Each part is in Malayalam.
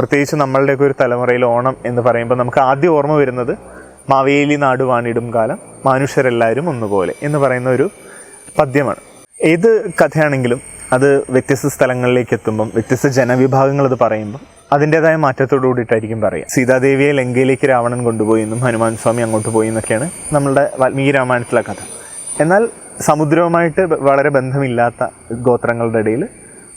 പ്രത്യേകിച്ച് നമ്മളുടെയൊക്കെ ഒരു തലമുറയിൽ ഓണം എന്ന് പറയുമ്പോൾ നമുക്ക് ആദ്യം ഓർമ്മ വരുന്നത് മാവേലി നാട് വാണിടും കാലം മനുഷ്യരെല്ലാവരും ഒന്നുപോലെ എന്ന് പറയുന്ന ഒരു പദ്യമാണ്. ഏത് കഥയാണെങ്കിലും അത് വ്യത്യസ്ത സ്ഥലങ്ങളിലേക്ക് എത്തുമ്പം വ്യത്യസ്ത ജനവിഭാഗങ്ങൾ അത് പറയുമ്പം അതിന്റെതായ മാറ്റത്തോടു കൂടിയിട്ടായിരിക്കും പറയുക. സീതാദേവിയെ ലങ്കയിലേക്ക് രാവണൻ കൊണ്ടുപോയി എന്നും ഹനുമാൻ സ്വാമി അങ്ങോട്ട് പോയി എന്നൊക്കെയാണ് നമ്മളുടെ വാൽമീകി രാമായണത്തിലെ കഥ. എന്നാൽ സമുദ്രവുമായിട്ട് വളരെ ബന്ധമില്ലാത്ത ഗോത്രങ്ങളുടെ ഇടയിൽ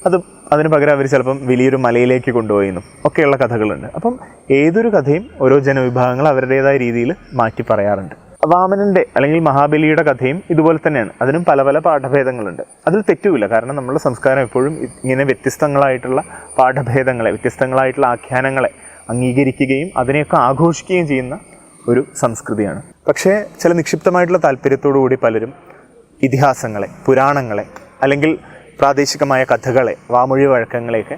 അത് അതിന് പകരം അവർ ചിലപ്പം വലിയൊരു മലയിലേക്ക് കൊണ്ടുപോയി എന്നും ഒക്കെയുള്ള കഥകളുണ്ട്. അപ്പം ഏതൊരു കഥയും ഓരോ ജനവിഭാഗങ്ങൾ അവരുടേതായ രീതിയിൽ മാറ്റി പറയാറുണ്ട്. വാമനന്റെ അല്ലെങ്കിൽ മഹാബലിയുടെ കഥയും ഇതുപോലെ തന്നെയാണ്. അതിനും പല പല പാഠഭേദങ്ങളുണ്ട്. അതിൽ തെറ്റുമില്ല കാരണം നമ്മുടെ സംസ്കാരം എപ്പോഴും ഇങ്ങനെ വ്യത്യസ്തങ്ങളായിട്ടുള്ള പാഠഭേദങ്ങളെ വ്യത്യസ്തങ്ങളായിട്ടുള്ള ആഖ്യാനങ്ങളെ അംഗീകരിക്കുകയും അതിനെയൊക്കെ ആഘോഷിക്കുകയും ചെയ്യുന്ന ഒരു സംസ്കൃതിയാണ്. പക്ഷേ ചില നിക്ഷിപ്തമായിട്ടുള്ള താല്പര്യത്തോടു കൂടി പലരും ഇതിഹാസങ്ങളെ പുരാണങ്ങളെ അല്ലെങ്കിൽ പ്രാദേശികമായ കഥകളെ വാമൊഴി വഴക്കങ്ങളെയൊക്കെ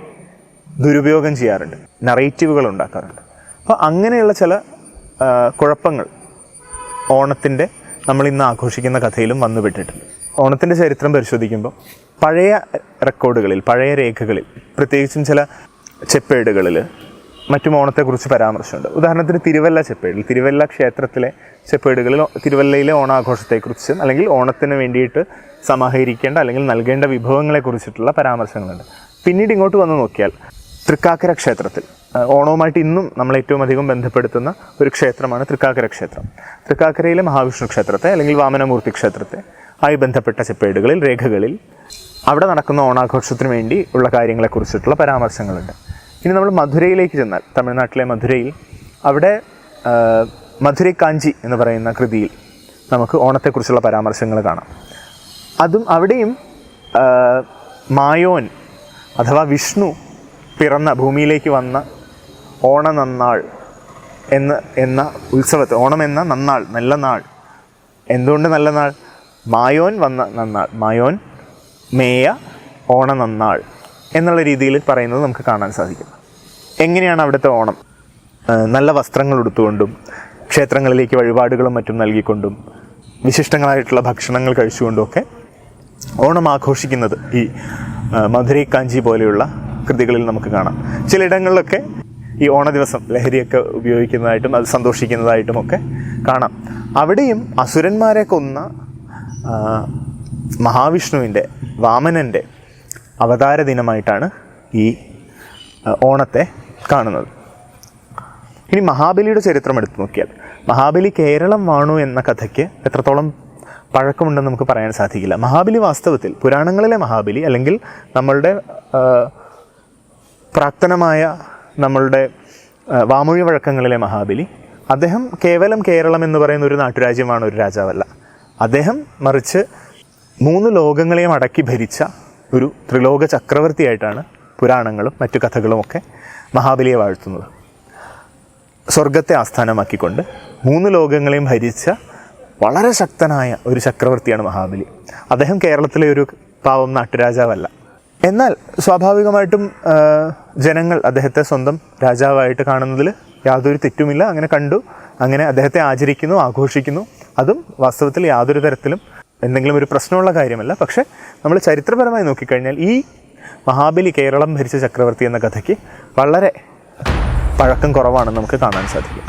ദുരുപയോഗം ചെയ്യാറുണ്ട്. നറേറ്റീവുകൾ ഉണ്ടാക്കാറുണ്ട്. അപ്പോൾ അങ്ങനെയുള്ള ചില കുഴപ്പങ്ങൾ ഓണത്തിന്റെ നമ്മൾ ഇന്ന് ആഘോഷിക്കുന്ന കഥയിലും വന്നുപെട്ടിട്ടുണ്ട് ഓണത്തിന്റെ ചരിത്രം പരിശോധിക്കുമ്പോൾ പഴയ റെക്കോർഡുകളിൽ പഴയ രേഖകളിൽ പ്രത്യേകിച്ചും ചില ചെപ്പേടുകളിൽ മറ്റും ഓണത്തെക്കുറിച്ച് പരാമർശമുണ്ട്. ഉദാഹരണത്തിന് തിരുവല്ല ചെപ്പേടിൽ തിരുവല്ല ക്ഷേത്രത്തിലെ ചെപ്പേടുകളിൽ തിരുവല്ലയിലെ ഓണാഘോഷത്തെക്കുറിച്ചും അല്ലെങ്കിൽ ഓണത്തിന് വേണ്ടിയിട്ട് സമാഹരിക്കേണ്ട അല്ലെങ്കിൽ നൽകേണ്ട വിഭവങ്ങളെക്കുറിച്ചിട്ടുള്ള പരാമർശങ്ങളുണ്ട്. പിന്നീട് ഇങ്ങോട്ട് വന്ന് നോക്കിയാൽ തൃക്കാക്കര ക്ഷേത്രത്തിൽ ഓണവുമായിട്ട് ഇന്നും നമ്മൾ ഏറ്റവും അധികം ബന്ധപ്പെടുത്തുന്ന ഒരു ക്ഷേത്രമാണ് തൃക്കാക്കര ക്ഷേത്രം. തൃക്കാക്കരയിലെ മഹാവിഷ്ണു ക്ഷേത്രത്തെ അല്ലെങ്കിൽ വാമനമൂർത്തി ക്ഷേത്രത്തെ ആയി ബന്ധപ്പെട്ട ചെപ്പേടുകളിൽ രേഖകളിൽ അവിടെ നടക്കുന്ന ഓണാഘോഷത്തിന് വേണ്ടി ഉള്ള കാര്യങ്ങളെക്കുറിച്ചിട്ടുള്ള പരാമർശങ്ങളുണ്ട്. ഇനി നമ്മൾ മധുരയിലേക്ക് ചെന്നാൽ തമിഴ്നാട്ടിലെ മധുരയിൽ അവിടെ മധുര കാഞ്ചി എന്ന് പറയുന്ന കൃതിയിൽ നമുക്ക് ഓണത്തെക്കുറിച്ചുള്ള പരാമർശങ്ങൾ കാണാം. അതും അവിടെയും മായോൻ അഥവാ വിഷ്ണു പിറന്ന ഭൂമിയിലേക്ക് വന്ന ഓണ നന്നാൾ എന്ന എന്ന ഉത്സവത്തെ ഓണം എന്ന നന്നാൾ നല്ല നാൾ. എന്തുകൊണ്ട് നല്ല നാൾ? മായോൻ വന്ന നന്നാൾ മായോൻ മേയ ഓണ നന്നാൾ എന്നുള്ള രീതിയിൽ പറയുന്നത് നമുക്ക് കാണാൻ സാധിക്കും. എങ്ങനെയാണ് അവിടുത്തെ ഓണം? നല്ല വസ്ത്രങ്ങൾ ഉടുത്തുകൊണ്ടും ക്ഷേത്രങ്ങളിലേക്ക് വഴിപാടുകളും മറ്റും നൽകിക്കൊണ്ടും വിശിഷ്ടങ്ങളായിട്ടുള്ള ഭക്ഷണങ്ങൾ കഴിച്ചുകൊണ്ടുമൊക്കെ ഓണം ആഘോഷിക്കുന്നത് ഈ മധുരൈ കാഞ്ചി പോലെയുള്ള കൃതികളിൽ നമുക്ക് കാണാം. ചിലയിടങ്ങളിലൊക്കെ ഈ ഓണ ദിവസം ലഹരിയൊക്കെ ഉപയോഗിക്കുന്നതായിട്ടും അത് സന്തോഷിക്കുന്നതായിട്ടും ഒക്കെ കാണാം. അവിടെയും അസുരന്മാരെ കൊന്ന മഹാവിഷ്ണുവിന്റെ വാമനന്റെ അവതാര ദിനമായിട്ടാണ് ഈ ഓണത്തെ കാണുന്നത്. ഇനി മഹാബലിയുടെ ചരിത്രം എടുത്തു നോക്കിയാൽ മഹാബലി കേരളം വാണു എന്ന കഥയ്ക്ക് എത്രത്തോളം പഴക്കമുണ്ടെന്ന് നമുക്ക് പറയാൻ സാധിക്കില്ല. മഹാബലി വാസ്തവത്തിൽ പുരാണങ്ങളിലെ മഹാബലി അല്ലെങ്കിൽ നമ്മളുടെ പ്രാക്തനമായ നമ്മളുടെ വാമൊഴി വഴക്കങ്ങളിലെ മഹാബലി അദ്ദേഹം കേവലം കേരളം എന്ന് പറയുന്ന ഒരു നാട്ടുരാജ്യമാണ് ഒരു രാജാവല്ല. അദ്ദേഹം മറിച്ച് മൂന്ന് ലോകങ്ങളെയും അടക്കി ഭരിച്ച ഒരു ത്രിലോക ചക്രവർത്തിയായിട്ടാണ് പുരാണങ്ങളും മറ്റു കഥകളുമൊക്കെ മഹാബലിയെ വാഴ്ത്തുന്നത്. സ്വർഗത്തെ ആസ്ഥാനമാക്കിക്കൊണ്ട് മൂന്ന് ലോകങ്ങളെയും ഭരിച്ച വളരെ ശക്തനായ ഒരു ചക്രവർത്തിയാണ് മഹാബലി. അദ്ദേഹം കേരളത്തിലെ ഒരു പാവം നാട്ടുരാജാവല്ല. എന്നാൽ സ്വാഭാവികമായിട്ടും ജനങ്ങൾ അദ്ദേഹത്തെ സ്വന്തം രാജാവായിട്ട് കാണുന്നതിൽ യാതൊരു തെറ്റുമില്ല. അങ്ങനെ കണ്ടു അങ്ങനെ അദ്ദേഹത്തെ ആചരിക്കുന്നു ആഘോഷിക്കുന്നു. അതും വാസ്തവത്തിൽ യാതൊരു തരത്തിലും എന്തെങ്കിലും ഒരു പ്രശ്നമുള്ള കാര്യമല്ല. പക്ഷേ നമ്മൾ ചരിത്രപരമായി നോക്കിക്കഴിഞ്ഞാൽ ഈ മഹാബലി കേരളം ഭരിച്ച ചക്രവർത്തി എന്ന കഥയ്ക്ക് വളരെ പഴക്കം കുറവാണെന്ന് നമുക്ക് കാണാൻ സാധിക്കും.